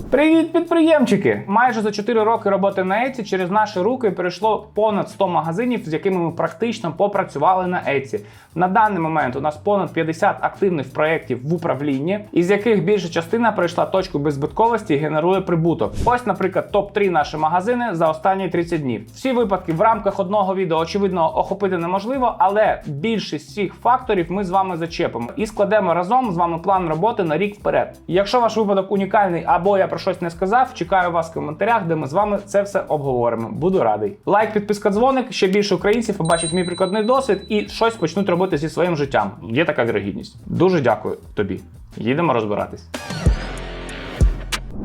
Привіт, підприємчики! Майже за 4 роки роботи на Etsy через наші руки перейшло понад 100 магазинів, з якими ми практично попрацювали на Etsy. На даний момент у нас понад 50 активних проєктів в управлінні, із яких більша частина пройшла точку беззбитковості і генерує прибуток. Ось, наприклад, топ-3 наші магазини за останні 30 днів. Всі випадки в рамках одного відео очевидно охопити неможливо, але більшість цих факторів ми з вами зачепимо і складемо разом з вами план роботи на рік вперед. Якщо ваш випадок унікальний або я про щось не сказав, чекаю вас в коментарях, де ми з вами це все обговоримо. Буду радий. Лайк, підписка, дзвоник. Ще більше українців побачать мій прикладний досвід і щось почнуть робити зі своїм життям. Є така вірогідність. Дуже дякую тобі. Їдемо розбиратись.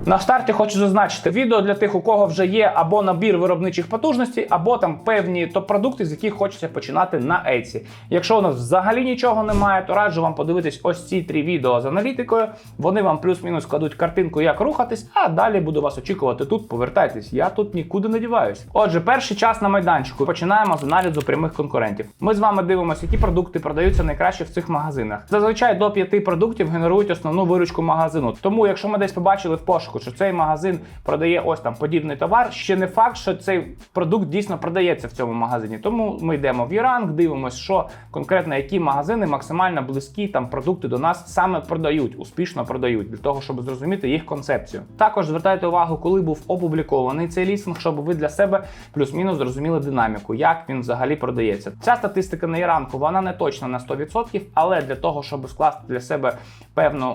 На старті хочу зазначити відео для тих, у кого вже є або набір виробничих потужностей, або там певні топ-продукти, з яких хочеться починати на Etsy. Якщо у нас взагалі нічого немає, то раджу вам подивитись ось ці три відео з аналітикою. Вони вам плюс-мінус кладуть картинку, як рухатись, а далі буду вас очікувати тут. Повертайтесь, я тут нікуди не діваюсь. Отже, перший час на майданчику. Починаємо з аналізу прямих конкурентів. Ми з вами дивимося, які продукти продаються найкраще в цих магазинах. Зазвичай до п'яти продуктів генерують основну виручку магазину. Тому, якщо ми десь побачили в пошуку, що цей магазин продає ось там подібний товар, ще не факт, що цей продукт дійсно продається в цьому магазині. Тому ми йдемо в Єранг, дивимося, що конкретно які магазини максимально близькі там продукти до нас саме продають, успішно продають, для того, щоб зрозуміти їх концепцію. Також звертайте увагу, коли був опублікований цей лістинг, щоб ви для себе плюс-мінус зрозуміли динаміку, як він взагалі продається. Ця статистика на Іранку вона не точна на 100%, але для того, щоб скласти для себе певне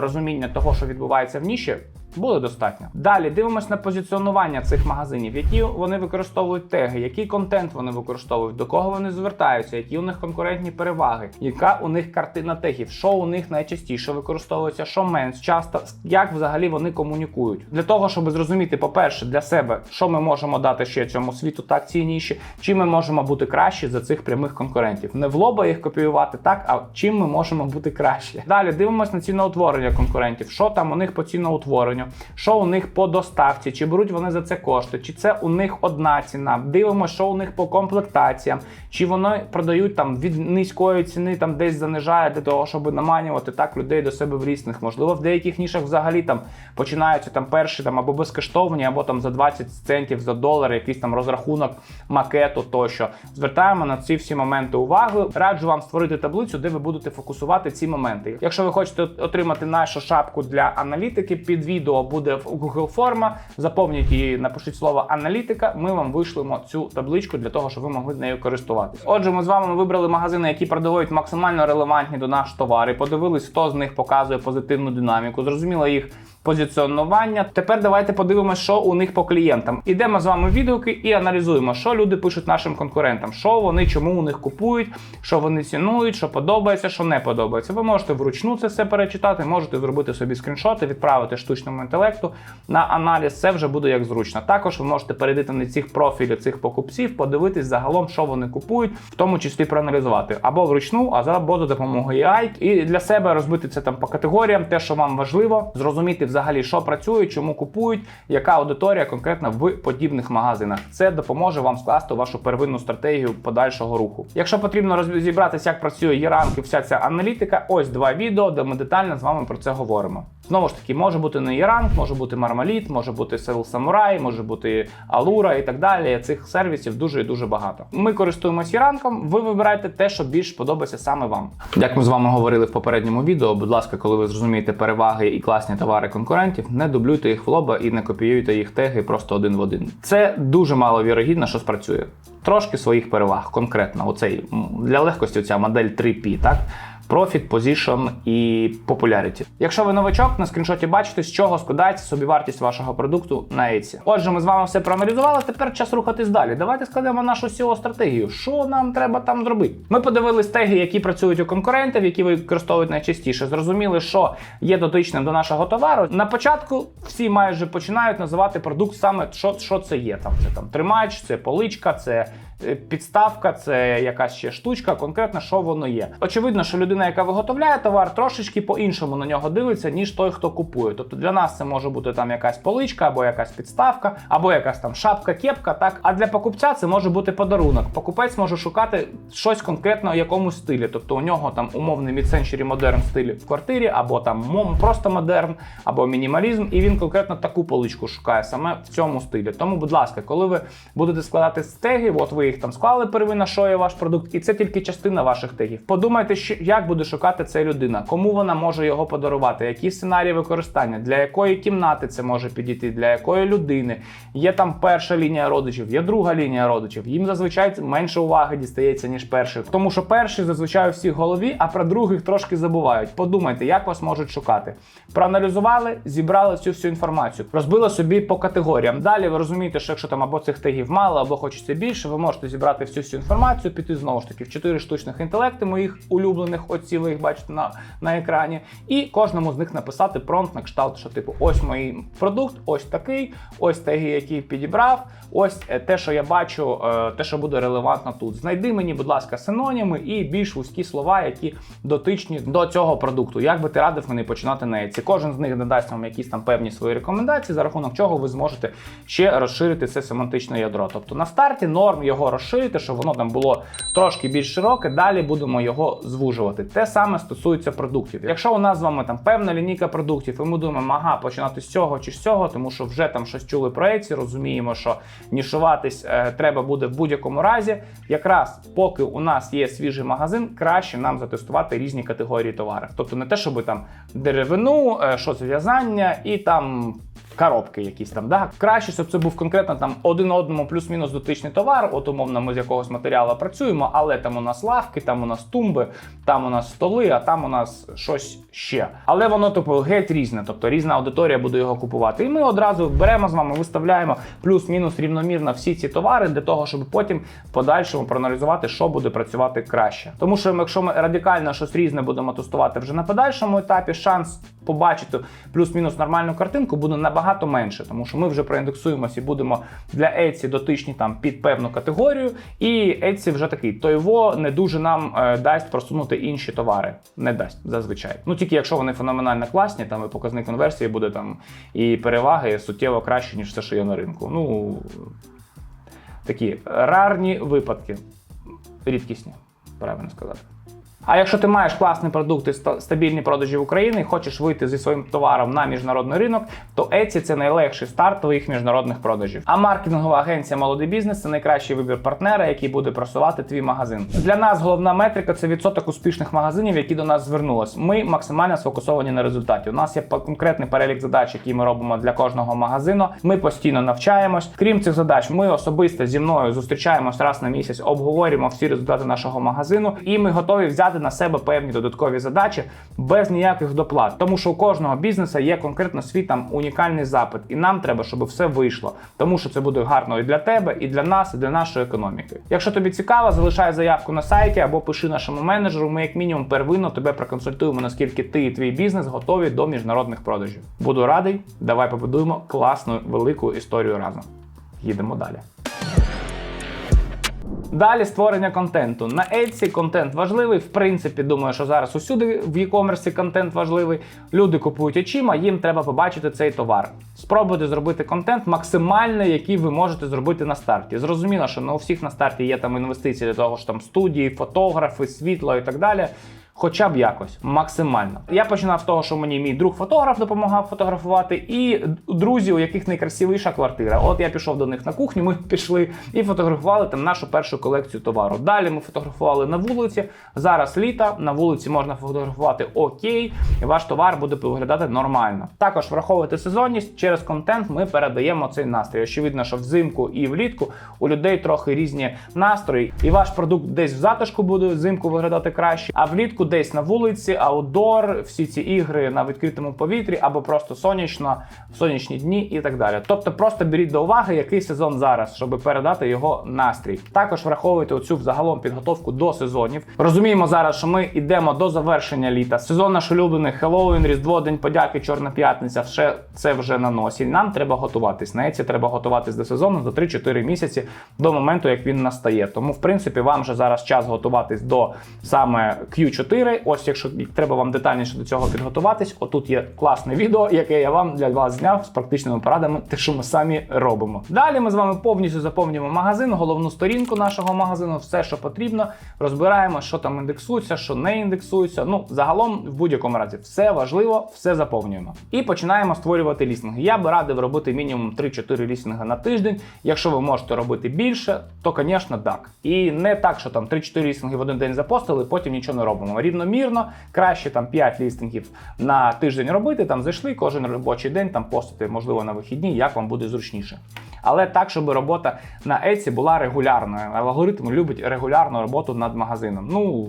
розуміння того, що відбувається в ніші, буде достатньо. Далі дивимось на позиціонування цих магазинів, які вони використовують теги, який контент вони використовують, до кого вони звертаються, які у них конкурентні переваги, яка у них картина тегів, що у них найчастіше використовується, що менш часто, як взагалі вони комунікують. Для того, щоб зрозуміти, по-перше, для себе, що ми можемо дати ще цьому світу, так ці ніші, чим ми можемо бути кращі за цих прямих конкурентів. Не в лоба їх копіювати, так, а чим ми можемо бути краще. Далі дивимось на ціноутворення конкурентів, що там у них по ціноутворенню що у них по доставці, чи беруть вони за це кошти, чи це у них одна ціна. Дивимося, що у них по комплектаціям, чи вони продають там від низької ціни, там десь занижають для того, щоб наманювати так людей до себе в різних. Можливо, в деяких нішах взагалі там починаються там перші там або безкоштовні, або там за 20 центів за долар, якийсь там розрахунок макету тощо. Звертаємо на ці всі моменти увагу. Раджу вам створити таблицю, де ви будете фокусувати ці моменти. Якщо ви хочете отримати нашу шапку для аналітики, під відео буде в Google форма. Заповніть її, напишіть слово аналітика. Ми вам вишлемо цю табличку для того, щоб ви могли нею користуватися. Отже, ми з вами вибрали магазини, які продають максимально релевантні до наш товари. Подивились, хто з них показує позитивну динаміку. Зрозуміло їх позиціонування. Тепер давайте подивимося, що у них по клієнтам. Ідемо з вами в відгуки і аналізуємо, що люди пишуть нашим конкурентам, що вони, чому у них купують, що вони цінують, що подобається, що не подобається. Ви можете вручну це все перечитати, можете зробити собі скріншоти, відправити штучному інтелекту на аналіз. Це вже буде як зручно. Також ви можете перейти на цих профілів цих покупців, подивитись загалом, що вони купують, в тому числі проаналізувати або вручну, або за допомогою AI. І для себе розбити це там по категоріям, те, що вам важливо, зрозуміти взагалі, що працює, чому купують, яка аудиторія конкретно в подібних магазинах. Це допоможе вам скласти вашу первинну стратегію подальшого руху. Якщо потрібно розібратися, як працює Єранк і вся ця аналітика, ось два відео, де ми детально з вами про це говоримо. Знову ж таки, може бути не Єранк, може бути Мармаліт, може бути Sales Samurai, може бути Алура і так далі. Цих сервісів дуже і дуже багато. Ми користуємося Єранком. Ви вибираєте те, що більш подобається саме вам. Як ми з вами говорили в попередньому відео, будь ласка, коли ви зрозумієте переваги і класні товари конкурентів, не дублюйте їх в лоба і не копіюйте їх теги просто один в один. Це дуже мало вірогідно, що спрацює. Трошки своїх переваг, конкретно, оцей для легкості ця модель 3P, так? Profit, Position і Popularity. Якщо ви новачок, на скріншоті бачите, з чого складається собівартість вашого продукту на Etsy. Отже, ми з вами все проаналізували. Тепер час рухатись далі. Давайте складемо нашу SEO стратегію. Що нам треба там зробити? Ми подивились теги, які працюють у конкурентів, які використовують найчастіше. Зрозуміли, що є дотичним до нашого товару. На початку всі майже починають називати продукт саме що, що це є. Там це там тримач, це поличка, це підставка, це якась ще штучка, конкретно що воно є. Очевидно, що людина, яка виготовляє товар, трошечки по-іншому на нього дивиться, ніж той, хто купує. Тобто для нас це може бути там якась поличка, або якась підставка, або якась там шапка, кепка. Так, а для покупця це може бути подарунок. Покупець може шукати щось конкретно в якомусь стилі. Тобто у нього там умовний mid-century модерн стиль в квартирі, або там просто модерн, або мінімалізм, і він конкретно таку поличку шукає саме в цьому стилі. Тому, будь ласка, коли ви будете складати стеги, от ви їх там склали первинно, що є ваш продукт, і це тільки частина ваших тегів. Подумайте, що як буде шукати ця людина, кому вона може його подарувати, які сценарії використання, для якої кімнати це може підійти, для якої людини. Є там перша лінія родичів, є друга лінія родичів. Їм зазвичай менше уваги дістається, ніж перших. Тому що перші зазвичай у всіх голові, а про других трошки забувають. Подумайте, як вас можуть шукати. Проаналізували, зібрали цю всю інформацію, розбили собі по категоріям. Далі ви розумієте, що якщо там або цих тегів мало, або хочеться більше, ви можете зібрати всю цю інформацію, піти знову ж таки в чотири штучних інтелекти моїх улюблених, оці ви їх бачите на, на екрані, і кожному з них написати промпт на кшталт, що типу, ось мій продукт, ось такий, ось теги, які підібрав, ось е, те, що я бачу, е, те, що буде релевантно тут. Знайди мені, будь ласка, синоніми і більш вузькі слова, які дотичні до цього продукту. Як би ти радив мені починати на Etsy? Кожен з них надасть вам якісь там певні свої рекомендації, за рахунок чого ви зможете ще розширити це семантичне ядро. Тобто на старті норм його розширити, щоб воно там було трошки більш широке. Далі будемо його звужувати. Те саме стосується продуктів. Якщо у нас з вами там певна лінійка продуктів, і ми думаємо, ага, починати з цього чи з цього, тому що вже там щось чули про Etsy, розуміємо, що нішуватись е, треба буде в будь-якому разі. Якраз поки у нас є свіжий магазин, краще нам затестувати різні категорії товарів. Тобто не те, щоб там деревину, е, щось в'язання і там. Коробки якісь там, да краще, щоб це був конкретно там один одному плюс-мінус дотичний товар. От умовно, ми з якогось матеріалу працюємо, але там у нас лавки, там у нас тумби, там у нас столи, а там у нас щось ще. Але воно типу геть різне, тобто різна аудиторія буде його купувати. І ми одразу беремо з вами, виставляємо плюс-мінус рівномірно всі ці товари для того, щоб потім в подальшому проаналізувати, що буде працювати краще. Тому що якщо ми радикально щось різне будемо тестувати вже на подальшому етапі, шанс побачити плюс-мінус нормальну картинку буде набагато менше, тому що ми вже проіндексуємося і будемо для Etsy дотичні там під певну категорію, і Etsy вже такий тойво не дуже нам е, дасть просунути інші товари. Не дасть зазвичай. Ну тільки якщо вони феноменально класні, там і показник конверсії буде там і переваги суттєво краще, ніж все, що є на ринку. Ну такі рарні випадки, рідкісні, правильно сказати. А якщо ти маєш класний продукт і стабільні продажі в Україні, хочеш вийти зі своїм товаром на міжнародний ринок, то Etsy – це найлегший старт твоїх міжнародних продажів. А маркетингова агенція Молодий бізнес це найкращий вибір партнера, який буде просувати твій магазин. Для нас головна метрика це відсоток успішних магазинів, які до нас звернулись. Ми максимально сфокусовані на результаті. У нас є конкретний перелік задач, які ми робимо для кожного магазину. Ми постійно навчаємось. Крім цих задач, ми особисто зі мною зустрічаємось раз на місяць, обговорюємо всі результати нашого магазину, і ми готові взяти на себе певні додаткові задачі без ніяких доплат. Тому що у кожного бізнесу є конкретно свій там унікальний запит, і нам треба, щоб все вийшло. Тому що це буде гарно і для тебе, і для нас, і для нашої економіки. Якщо тобі цікаво, залишай заявку на сайті або пиши нашому менеджеру. Ми як мінімум первинно тебе проконсультуємо, наскільки ти і твій бізнес готові до міжнародних продажів. Буду радий. Давай побудуємо класну велику історію разом. Їдемо далі. Далі створення контенту. На Etsy контент важливий. В принципі, думаю, що зараз усюди в e-commerce контент важливий. Люди купують очима, їм треба побачити цей товар. Спробуйте зробити контент максимальний, який ви можете зробити на старті. Зрозуміло, що не у всіх на старті є там інвестиції для того, що там студії, фотографи, світло і так далі. Хоча б якось максимально. Я починав з того, що мені мій друг фотограф допомагав фотографувати, і друзі, у яких найкрасивіша квартира. От я пішов до них на кухню, ми пішли і фотографували там нашу першу колекцію товару. Далі ми фотографували на вулиці. Зараз літо, на вулиці можна фотографувати окей, і ваш товар буде виглядати нормально. Також враховуйте сезонність. Через контент ми передаємо цей настрій. Очевидно, що взимку і влітку у людей трохи різні настрої, і ваш продукт десь в затишку буде взимку виглядати краще, а влітку десь на вулиці, аутдор, всі ці ігри на відкритому повітрі або просто сонячно, в сонячні дні і так далі. Тобто, просто беріть до уваги, який сезон зараз, щоб передати його настрій. Також враховуйте оцю взагалом підготовку до сезонів. Розуміємо зараз, що ми йдемо до завершення літа. Сезон наш улюблений Хеллоуін, Різдво, День подяки, Чорна п'ятниця. Все це вже на носі. Нам треба готуватись. На ці треба готуватись до сезону за 3-4 місяці до моменту, як він настає. Тому, в принципі, вам вже зараз час готуватись до саме Q4. Ось, якщо треба вам детальніше до цього підготуватись, отут є класне відео, яке я вам для вас зняв з практичними порадами, те, що ми самі робимо. Далі ми з вами повністю заповнюємо магазин, головну сторінку нашого магазину, все, що потрібно. Розбираємо, що там індексується, що не індексується. Ну, загалом, в будь-якому разі, все важливо, все заповнюємо. І починаємо створювати лістинги. Я би радив робити мінімум 3-4 лістинги на тиждень. Якщо ви можете робити більше, то, звісно, так. І не так, що там 3-4 лістинги в один день запостили, потім нічого не робимо. Рівномірно, краще там 5 лістингів на тиждень робити, там зайшли кожен робочий день, там постити, можливо, на вихідні, як вам буде зручніше. Але так, щоб робота на Etsy була регулярною. Алгоритм любить регулярну роботу над магазином. Ну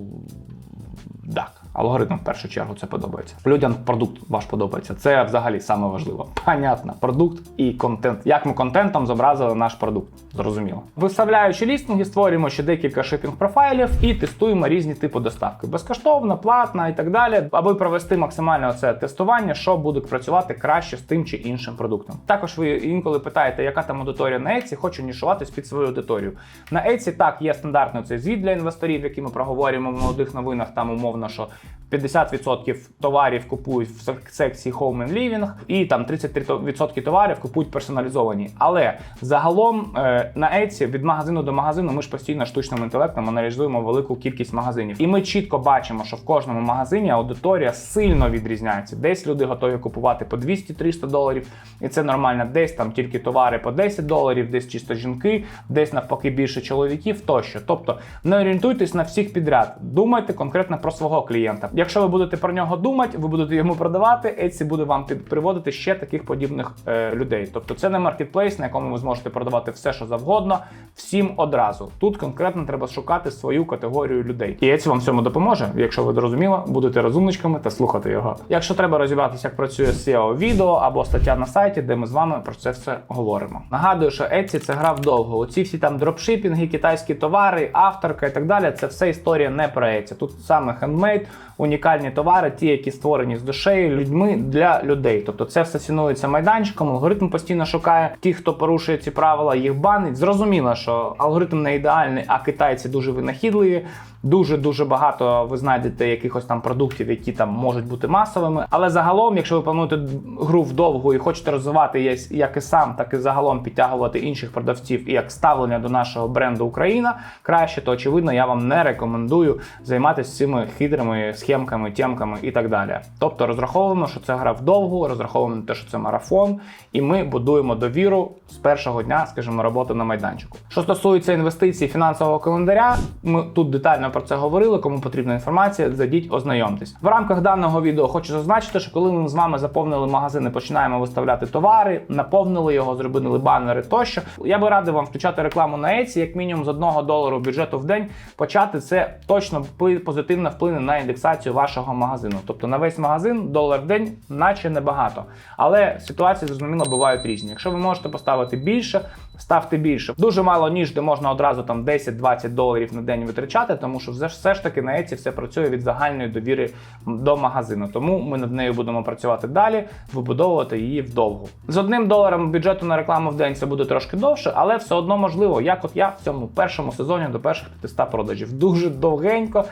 так. Алгоритм в першу чергу це подобається. Людям продукт ваш подобається. Це взагалі саме важливо. Понятно, продукт і контент. Як ми контентом зобразили наш продукт? Зрозуміло. Виставляючи лістинги, створюємо ще декілька шипінг профайлів і тестуємо різні типи доставки. Безкоштовна, платна і так далі, аби провести максимальне оце тестування, що буде працювати краще з тим чи іншим продуктом. Також ви інколи питаєте, яка там аудиторія на Etsy, хочу нішуватись під свою аудиторію. На Etsy так є стандартний цей звіт для інвесторів, який ми проговорюємо в молодих новинах. Там умовно, що 50% товарів купують в сек- секції Home and Living, і там 33% товарів купують персоналізовані. Але загалом е, на Etsy від магазину до магазину ми ж постійно штучним інтелектом аналізуємо велику кількість магазинів. І ми чітко бачимо, що в кожному магазині аудиторія сильно відрізняється. Десь люди готові купувати по 200-300 доларів, і це нормально. Десь там тільки товари по 10 доларів, десь чисто жінки, десь навпаки більше чоловіків тощо. Тобто не орієнтуйтесь на всіх підряд. Думайте конкретно про свого клієнта. Якщо ви будете про нього думати, ви будете йому продавати, Etsy буде вам приводити ще таких подібних е, людей. Тобто це не маркетплейс, на якому ви зможете продавати все, що завгодно, всім одразу. Тут конкретно треба шукати свою категорію людей. І Etsy вам цьому допоможе, якщо ви зрозуміло, будете розумничками та слухати його. Якщо треба розібратися, як працює SEO відео або стаття на сайті, де ми з вами про це все говоримо. Нагадую, що Etsy це гра вдовго. Оці всі там дропшипінги, китайські товари, авторка і так далі. Це все історія не про Etsy. Тут саме хендмейд, унікальні товари, ті, які створені з душею, людьми для людей. Тобто це все цінується майданчиком. Алгоритм постійно шукає тих, хто порушує ці правила, їх банить. Зрозуміло, що алгоритм не ідеальний, а китайці дуже винахідливі. Дуже дуже багато ви знайдете якихось там продуктів, які там можуть бути масовими. Але загалом, якщо ви плануєте гру вдовгу і хочете розвивати як і сам, так і загалом підтягувати інших продавців і як ставлення до нашого бренду Україна краще, то очевидно я вам не рекомендую займатися цими хитрими схемками, тємками і так далі. Тобто розраховуємо, що це гра вдовгу, розраховуємо те, що це марафон, і ми будуємо довіру з першого дня, скажімо, роботи на майданчику. Що стосується інвестицій фінансового календаря, ми тут детально про це говорили. Кому потрібна інформація, зайдіть, ознайомтесь. В рамках даного відео хочу зазначити, що коли ми з вами заповнили магазин і починаємо виставляти товари, наповнили його, зробили банери тощо. Я би радив вам включати рекламу на Etsy, як мінімум з 1 долару бюджету в день. Почати це точно позитивно вплине на індексацію вашого магазину. Тобто на весь магазин долар в день, наче небагато. Але ситуації зрозуміло бувають різні. Якщо ви можете поставити більше, ставте більше. Дуже мало ніж, де можна одразу там 10-20 доларів на день витрачати, тому що все ж- таки на Etsy все працює від загальної довіри до магазину. Тому ми над нею будемо працювати далі, вибудовувати її вдовгу. З одним доларом бюджету на рекламу в день це буде трошки довше, але все одно можливо, як от я в цьому першому сезоні до перших 500 продажів. Дуже довгенько.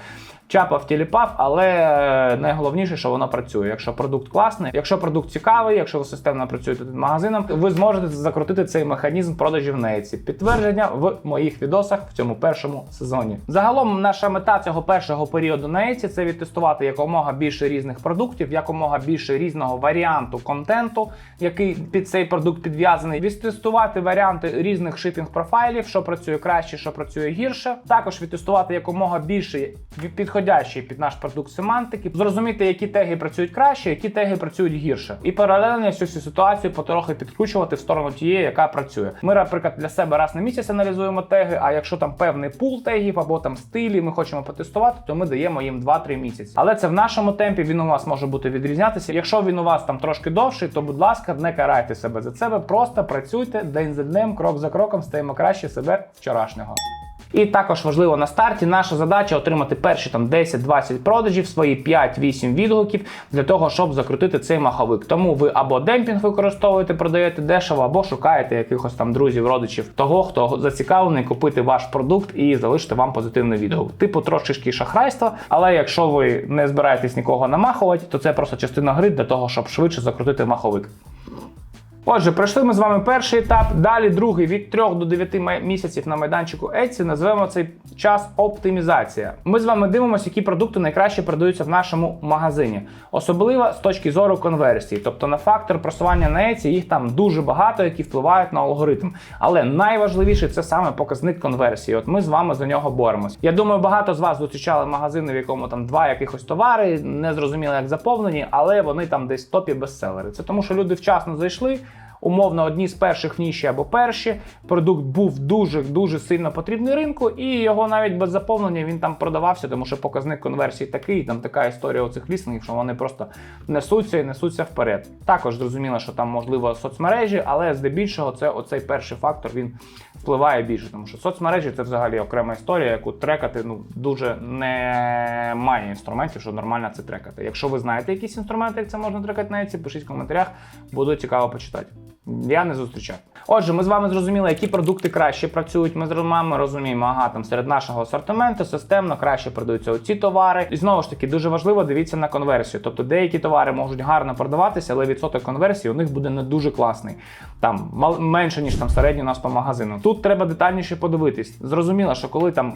Чапав, тіліпав, але е, найголовніше, що воно працює. Якщо продукт класний, якщо продукт цікавий, якщо ви системно працюєте над магазином, ви зможете закрутити цей механізм продажів на Підтвердження в моїх відосах в цьому першому сезоні. Загалом, наша мета цього першого періоду Etsy – це відтестувати якомога більше різних продуктів, якомога більше різного варіанту контенту, який під цей продукт підв'язаний. Відтестувати варіанти різних шипінг профайлів, що працює краще, що працює гірше. Також відтестувати якомога більше підходів підходящі під наш продукт семантики, зрозуміти, які теги працюють краще, які теги працюють гірше, і паралельно всю цю ситуацію потрохи підкручувати в сторону тієї, яка працює. Ми, наприклад, для себе раз на місяць аналізуємо теги. А якщо там певний пул тегів або там стилі, ми хочемо потестувати, то ми даємо їм 2-3 місяці. Але це в нашому темпі він у вас може бути відрізнятися. Якщо він у вас там трошки довший, то будь ласка, не карайте себе за себе. Просто працюйте день за днем, крок за кроком, стаємо краще себе вчорашнього. І також важливо на старті наша задача отримати перші там 10-20 продажів, свої 5-8 відгуків для того, щоб закрутити цей маховик. Тому ви або демпінг використовуєте, продаєте дешево, або шукаєте якихось там друзів, родичів того, хто зацікавлений купити ваш продукт і залишити вам позитивний відгук. Типу трошечки шахрайства, але якщо ви не збираєтесь нікого намахувати, то це просто частина гри для того, щоб швидше закрутити маховик. Отже, пройшли ми з вами перший етап. Далі другий від 3 до 9 місяців на майданчику Etsy. Назвемо цей час оптимізація. Ми з вами дивимося, які продукти найкраще продаються в нашому магазині, особливо з точки зору конверсії. Тобто на фактор просування на Etsy їх там дуже багато, які впливають на алгоритм. Але найважливіше це саме показник конверсії. От ми з вами за нього боремось. Я думаю, багато з вас зустрічали магазини, в якому там два якихось товари, не зрозуміло як заповнені, але вони там десь топі бестселери. Це тому, що люди вчасно зайшли. Умовно, одні з перших в ніші або перші. Продукт був дуже дуже сильно потрібний ринку, і його навіть без заповнення він там продавався, тому що показник конверсії такий. Там така історія оцих лістингів, що вони просто несуться і несуться вперед. Також зрозуміло, що там можливо соцмережі, але здебільшого це оцей перший фактор він впливає більше, тому що соцмережі це взагалі окрема історія, яку трекати ну дуже немає інструментів, щоб нормально це трекати. Якщо ви знаєте якісь інструменти, як це можна трекати на Etsy, пишіть в коментарях, буде цікаво почитати. Я не зустрічав. Отже, ми з вами зрозуміли, які продукти краще працюють. Ми з вами розуміємо, ага, там серед нашого асортименту системно краще продаються оці товари. І знову ж таки, дуже важливо дивіться на конверсію. Тобто деякі товари можуть гарно продаватися, але відсоток конверсії у них буде не дуже класний. Там менше, ніж там середній у нас по магазину. Тут треба детальніше подивитись. Зрозуміло, що коли там.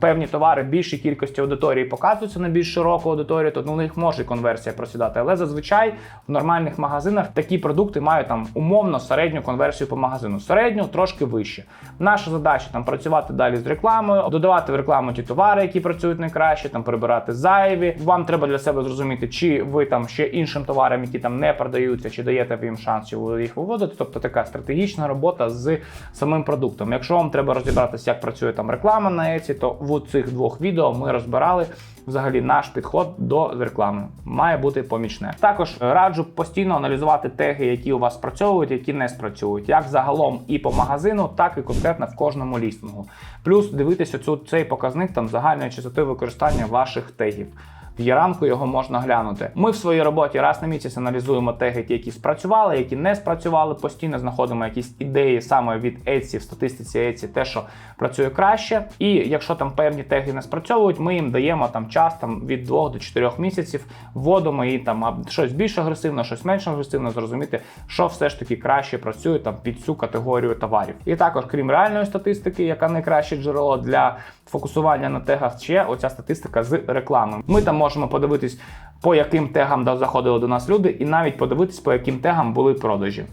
Певні товари більшій кількості аудиторії показуються на більш широку аудиторію, то ну, у них може конверсія просідати. Але зазвичай в нормальних магазинах такі продукти мають там умовно середню конверсію по магазину. Середню трошки вище. Наша задача там працювати далі з рекламою, додавати в рекламу ті товари, які працюють найкраще, там прибирати зайві. Вам треба для себе зрозуміти, чи ви там ще іншим товарам, які там не продаються, чи даєте їм шанс, їх виводите. Тобто така стратегічна робота з самим продуктом. Якщо вам треба розібратися, як працює там реклама на Etsy, то в цих двох відео ми розбирали взагалі наш підход до реклами. Має бути помічне. Також раджу постійно аналізувати теги, які у вас спрацьовують, які не спрацьовують, як загалом і по магазину, так і конкретно в кожному лістингу. Плюс дивитися цю цей показник там загальної частоти використання ваших тегів. В Яранку його можна глянути. Ми в своїй роботі раз на місяць аналізуємо теги, які спрацювали, які не спрацювали. Постійно знаходимо якісь ідеї саме від Etsy, в статистиці Etsy, те, що працює краще. І якщо там певні теги не спрацьовують, ми їм даємо там час там від 2 до 4 місяців, вводимо і там щось більш агресивно, щось менш агресивно, зрозуміти, що все ж таки краще працює там під цю категорію товарів. І також, крім реальної статистики, яка найкраще джерело для фокусування на тегах, ще оця статистика з реклами. Ми там можемо подивитись, по яким тегам заходили до нас люди, і навіть подивитись, по яким тегам були продажі.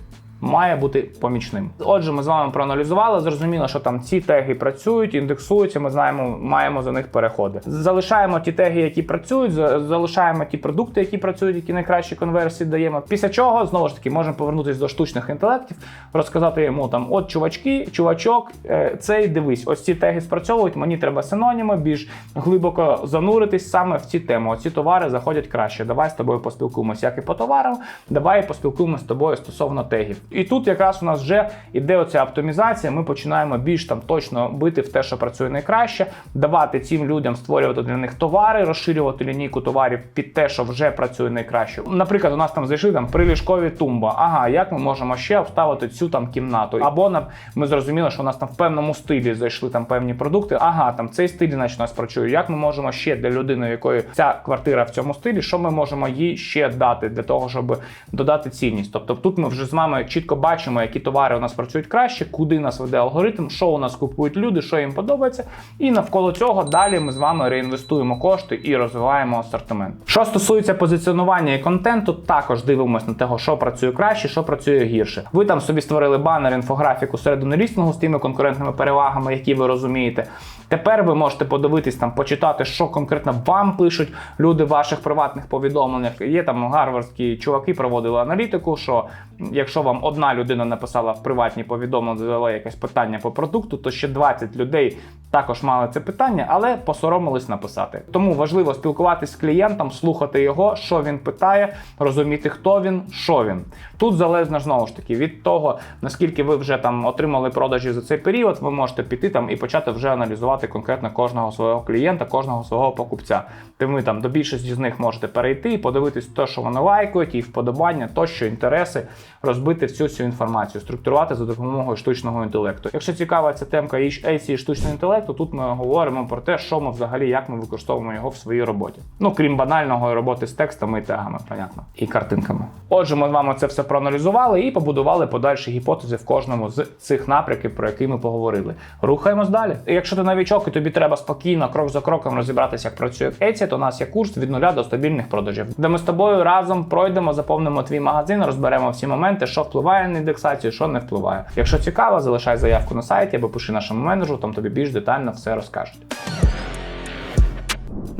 Має бути помічним. Отже, ми з вами проаналізували. Зрозуміло, що там ці теги працюють, індексуються. Ми знаємо, маємо за них переходи. Залишаємо ті теги, які працюють, за- залишаємо ті продукти, які працюють, які найкращі конверсії даємо. Після чого знову ж таки можемо повернутися до штучних інтелектів, розказати йому там: от чувачки, чувачок, е, цей дивись, ось ці теги спрацьовують. Мені треба синоніми, більш глибоко зануритись саме в ці теми. Оці товари заходять краще. Давай з тобою поспілкуємося, як і по товарам. Давай поспілкуємося з тобою стосовно тегів. І тут якраз у нас вже іде оця оптимізація. Ми починаємо більш там точно бити в те, що працює найкраще, давати цим людям створювати для них товари, розширювати лінійку товарів під те, що вже працює найкраще. Наприклад, у нас там зайшли там приліжкові тумба. Ага, як ми можемо ще обставити цю там кімнату? Або нам ми зрозуміли, що у нас там в певному стилі зайшли там певні продукти. Ага, там цей стиль, значить, у нас працює. Як ми можемо ще для людини, якої ця квартира в цьому стилі, що ми можемо їй ще дати для того, щоб додати цінність? Тобто тут ми вже з вами чітко бачимо, які товари у нас працюють краще, куди нас веде алгоритм, що у нас купують люди, що їм подобається. І навколо цього далі ми з вами реінвестуємо кошти і розвиваємо асортимент. Що стосується позиціонування і контенту, також дивимося на того, що працює краще, що працює гірше. Ви там собі створили банер, інфографіку середину лістингу з тими конкурентними перевагами, які ви розумієте. Тепер ви можете подивитись там, почитати, що конкретно вам пишуть люди в ваших приватних повідомленнях. Є там гарвардські чуваки проводили аналітику, що якщо вам одна людина написала в приватні повідомлення, задала якесь питання по продукту, то ще 20 людей також мали це питання, але посоромились написати. Тому важливо спілкуватись з клієнтом, слухати його, що він питає, розуміти, хто він, що він. Тут залежно знову ж таки від того, наскільки ви вже там отримали продажі за цей період, ви можете піти там і почати вже аналізувати конкретно кожного свого клієнта, кожного свого покупця. Де ви там до більшості з них можете перейти і подивитись те, що вони лайкають, їх вподобання, тощо інтереси, розбити всю цю інформацію, структурувати за допомогою штучного інтелекту. Якщо цікава ця темка і штучного інтелекту, тут ми говоримо про те, що ми взагалі як ми використовуємо його в своїй роботі. Ну крім банального роботи з текстами і тегами, понятно, і картинками. Отже, ми з вами це все проаналізували і побудували подальші гіпотези в кожному з цих напрямків, про які ми поговорили. Рухаємось далі. І якщо ти новічок і тобі треба спокійно, крок за кроком розібратися, як працює Etsy, то у нас є курс від нуля до стабільних продажів, де ми з тобою разом пройдемо, заповнимо твій магазин, розберемо всі моменти, що впливає на індексацію, що не впливає. Якщо цікаво, залишай заявку на сайті або пиши нашому менеджеру, там тобі більш детально все розкажуть.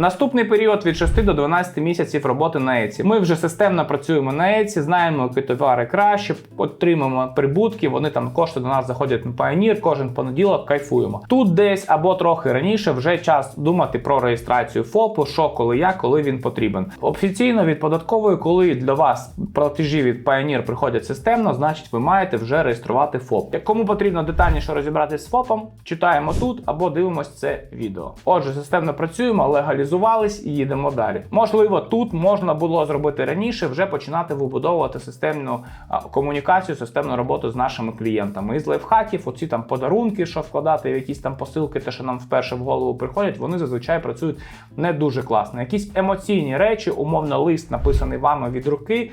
Наступний період від 6 до 12 місяців роботи на Etsy. Ми вже системно працюємо на Etsy, знаємо, які товари краще, отримуємо прибутки. Вони там кошти до нас заходять на Pioneer, кожен понеділок кайфуємо. Тут десь або трохи раніше вже час думати про реєстрацію ФОПу, що коли як, коли він потрібен. Офіційно від податкової, коли для вас платежі від Pioneer приходять системно, значить ви маєте вже реєструвати ФОП. Кому потрібно детальніше розібратися з ФОПом, читаємо тут або дивимось це відео. Отже, системно працюємо, легалізувались і їдемо далі. Можливо, тут можна було зробити раніше, вже починати вибудовувати системну комунікацію, системну роботу з нашими клієнтами. Із лайфхаків, оці там подарунки, що вкладати якісь там посилки, те, що нам вперше в голову приходять, вони зазвичай працюють не дуже класно. Якісь емоційні речі, умовно, лист написаний вами від руки.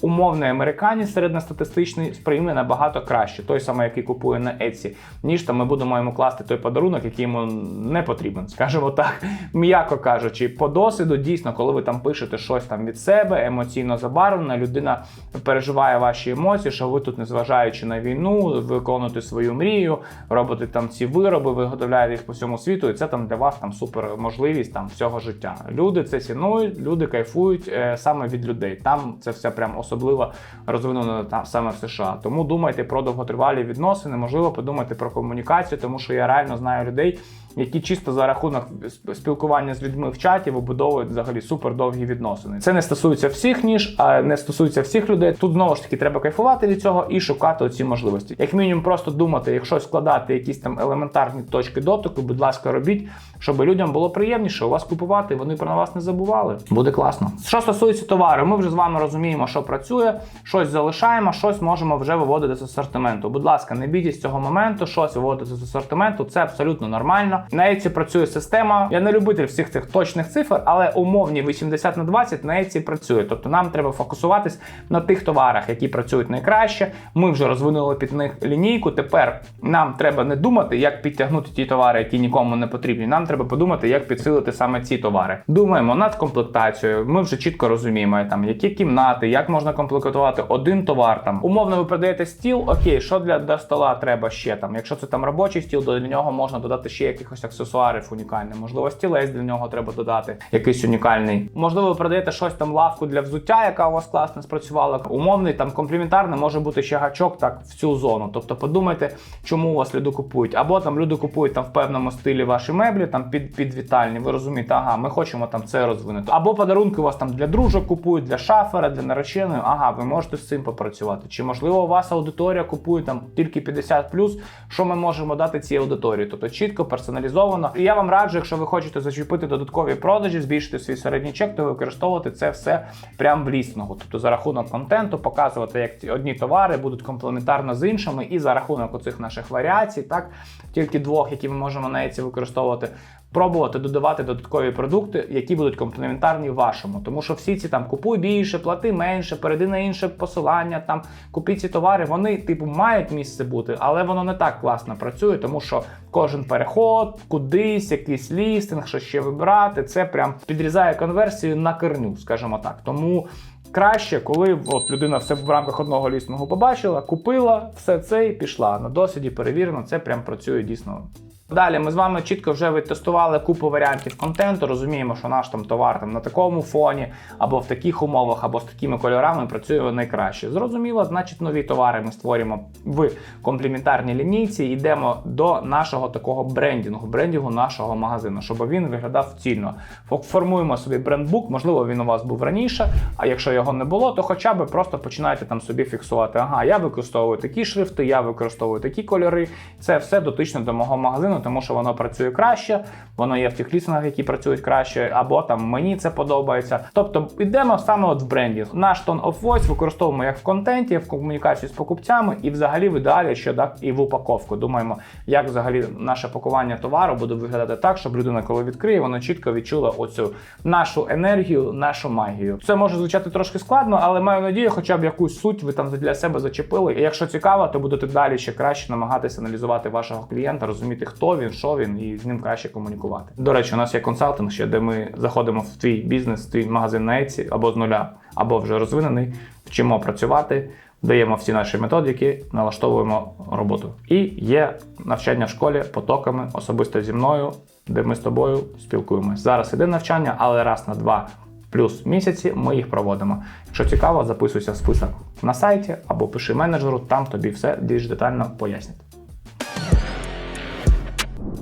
Умовний американець середньостатистичний сприйме набагато краще, той самий, який купує на Etsy, ніж там ми будемо йому класти той подарунок, який йому не потрібен. Скажімо так, м'яко кажучи, по досвіду, дійсно, коли ви там пишете щось там від себе, емоційно забарвлена, людина переживає ваші емоції, що ви тут, незважаючи на війну, виконуєте свою мрію, робите там ці вироби, виготовляєте їх по всьому світу, і це там для вас там супер можливість там всього життя. Люди це цінують, люди кайфують е, саме від людей. Там це все прям особливо розвинено там саме в США. Тому думайте про довготривалі відносини, можливо, подумайте про комунікацію, тому що я реально знаю людей, які чисто за рахунок спілкування з людьми в чаті вибудовують взагалі супер довгі відносини. Це не стосується всіх ніж, а не стосується всіх людей. Тут знову ж таки треба кайфувати від цього і шукати оці можливості. Як мінімум, просто думати, якщо складати якісь там елементарні точки дотику, будь ласка, робіть, щоб людям було приємніше у вас купувати, вони про вас не забували. Буде класно. Що стосується товару, ми вже з вами розуміємо, що працює, щось залишаємо, щось можемо вже виводити з асортименту. Будь ласка, не бійтесь цього моменту, щось виводити з асортименту, це абсолютно нормально. На Etsy працює система. Я не любитель всіх цих точних цифр, але умовні 80 на 20 на Etsy працює. Тобто нам треба фокусуватись на тих товарах, які працюють найкраще. Ми вже розвинули під них лінійку. Тепер нам треба не думати, як підтягнути ті товари, які нікому не потрібні. Нам треба подумати, як підсилити саме ці товари. Думаємо над комплектацією. Ми вже чітко розуміємо, там які кімнати, як можна комплектувати один товар. Там умовно ви продаєте стіл. Окей, що для до стола треба ще там. Якщо це там робочий стіл, для нього можна додати ще якихось аксесуарів унікальних. Можливо, стілець для нього треба додати, якийсь унікальний. Можливо, ви продаєте щось там лавку для взуття, яка у вас класно спрацювала. Умовний там компліментарний може бути ще гачок так в цю зону. Тобто подумайте, чому у вас люди купують. Або там люди купують там в певному стилі ваші меблі, там під, під вітальні. Ви розумієте, ага, ми хочемо там це розвинути. Або подарунки у вас там для дружок купують, для шафера, для нареченої. Ага, ви можете з цим попрацювати. Чи можливо у вас аудиторія купує там тільки 50+, що ми можемо дати цій аудиторії? Тобто чітко, персоналізовано. І я вам раджу, якщо ви хочете зачепити додаткові продажі, збільшити свій середній чек, то використовувати це все прямо в лісного. Тобто за рахунок контенту показувати, як ці одні товари будуть комплементарно з іншими, і за рахунок оцих наших варіацій, так тільки двох, які ми можемо на Etsy використовувати. Пробувати додавати додаткові продукти, які будуть комплементарні вашому. Тому що всі ці там купуй більше, плати менше, перейди на інше посилання, там купи ці товари, вони типу мають місце бути, але воно не так класно працює, тому що кожен переход, кудись, якийсь лістинг, що ще вибирати, це прям підрізає конверсію на корню, скажімо так. Тому. Краще, коли от людина все в рамках одного лісного побачила, купила все це і пішла. На досвіді перевірено, це прям працює дійсно Далі ми з вами чітко вже відтестували купу варіантів контенту. Розуміємо, що наш там товар там на такому фоні, або в таких умовах, або з такими кольорами працює найкраще. Зрозуміло, значить, нові товари ми створюємо в комплементарній лінійці. Йдемо до нашого такого брендінгу, брендінгу нашого магазину, щоб він виглядав цільно. Формуємо собі брендбук, можливо, він у вас був раніше. А якщо його не було, то хоча б просто починайте там собі фіксувати. Ага, я використовую такі шрифти, я використовую такі кольори. Це все дотично до мого магазину, тому що воно працює краще, воно є в тих лістингах, які працюють краще, або там мені це подобається. Тобто йдемо саме от в брендінг. Наш tone of voice використовуємо як в контенті, в комунікації з покупцями, і взагалі в ідеалі ще так і в упаковку. Думаємо, як взагалі наше пакування товару буде виглядати так, щоб людина, коли відкриє, вона чітко відчула оцю нашу енергію, нашу магію. Це може звучати трошки складно, але маю надію, хоча б якусь суть ви там для себе зачепили. І якщо цікаво, то будете далі ще краще намагатися аналізувати вашого клієнта, розуміти, хто він, що він, і з ним краще комунікувати. До речі, у нас є консалтинг, ще де ми заходимо в твій бізнес, в твій магазин на Etsy або з нуля, або вже розвинений, вчимо працювати. Даємо всі наші методики, налаштовуємо роботу. І є навчання в школі потоками особисто зі мною, де ми з тобою спілкуємось. Зараз іде навчання, але раз на два плюс місяці ми їх проводимо. Якщо цікаво, записуйся в список на сайті або пиши менеджеру, там тобі все більш детально пояснять.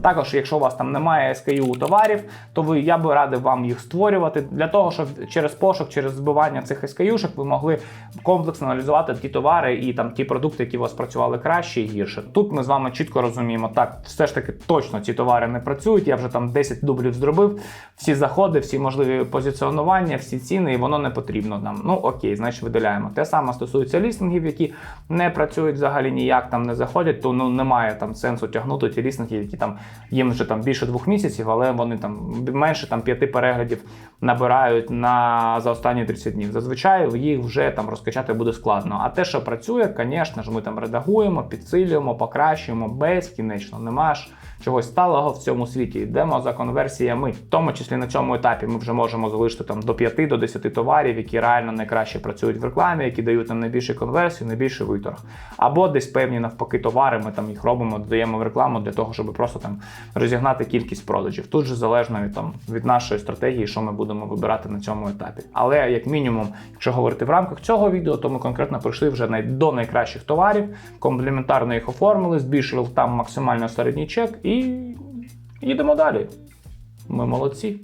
Також, якщо у вас там немає SKU товарів, то ви я би радив вам їх створювати для того, щоб через пошук, через збивання цих SKU-шок ви могли комплексно аналізувати ті товари і там ті продукти, які у вас працювали краще і гірше. Тут ми з вами чітко розуміємо, так все ж таки точно ці товари не працюють. Я вже там 10 дублів зробив, всі заходи, всі можливі позиціонування, всі ціни, і воно не потрібно нам. Ну окей, значить видаляємо. Те саме стосується лістингів, які не працюють взагалі ніяк, там не заходять, то ну немає там сенсу тягнути ті лістинги, які там їм вже там більше двох місяців, але вони там менше там п'яти переглядів набирають на за останні 30 днів. Зазвичай їх вже там розкачати буде складно. А те, що працює, звісно ж, ми там редагуємо, підсилюємо, покращуємо безкінечно. Нема ж чогось сталого в цьому світі. Йдемо за конверсіями. В тому числі на цьому етапі ми вже можемо залишити там до 5 до 10 товарів, які реально найкраще працюють в рекламі, які дають нам найбільшу конверсію, найбільший виторг. Або десь певні навпаки товари. Ми там їх робимо, додаємо в рекламу для того, щоб просто там розігнати кількість продажів. Тут же залежно від там від нашої стратегії, що ми будемо вибирати на цьому етапі. Але як мінімум, якщо говорити в рамках цього відео, то ми конкретно прийшли вже до найкращих товарів, комплементарно їх оформили, збільшили там максимально середній чек і їдемо далі. Ми молодці.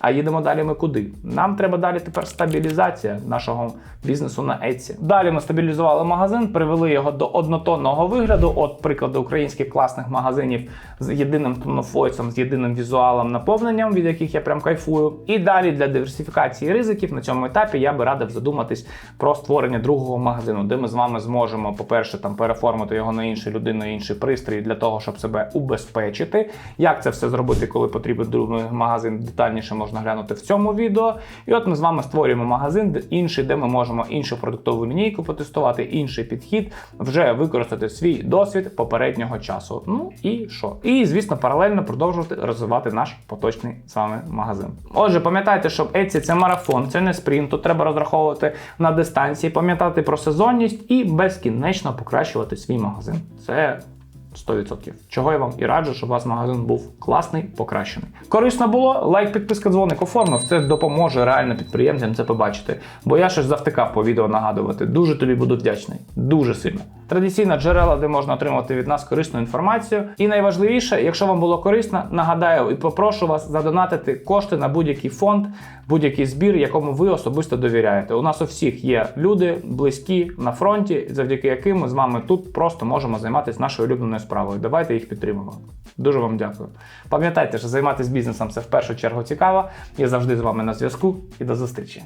А їдемо далі ми куди? Нам треба далі тепер стабілізація нашого бізнесу на Etsy. Далі ми стабілізували магазин, привели його до однотонного вигляду. От приклади українських класних магазинів з єдиним тонофойсом, з єдиним візуалом наповненням, від яких я прям кайфую. І далі для диверсифікації ризиків на цьому етапі я би радив задуматись про створення другого магазину, де ми з вами зможемо, по-перше, там переформити його на іншу людину, інший пристрій для того, щоб себе убезпечити. Як це все зробити, коли потрібен другий магазин, детальніше можна глянути в цьому відео. І от ми з вами створюємо магазин, інший, де ми можемо іншу продуктову лінійку потестувати, інший підхід, вже використати свій досвід попереднього часу. Ну і що? І звісно, паралельно продовжувати розвивати наш поточний з вами магазин. Отже, пам'ятайте, що Etsy це марафон, це не спринт. Тут треба розраховувати на дистанції, пам'ятати про сезонність і безкінечно покращувати свій магазин. Це 100%. Чого я вам і раджу, щоб у вас магазин був класний, покращений. Корисно було, лайк, підписка, дзвоник оформив. Це допоможе реально підприємцям це побачити. Бо я щось завтикав по відео нагадувати. Дуже тобі буду вдячний. Дуже сильно. Традиційна джерела, де можна отримати від нас корисну інформацію. І найважливіше, якщо вам було корисно, нагадаю і попрошу вас задонатити кошти на будь-який фонд, будь-який збір, якому ви особисто довіряєте. У нас у всіх є люди близькі на фронті, завдяки яким ми з вами тут просто можемо займатися нашою улюбленою справою. Давайте їх підтримуємо. Дуже вам дякую. Пам'ятайте, що займатися бізнесом це в першу чергу цікаво. Я завжди з вами на зв'язку і до зустрічі.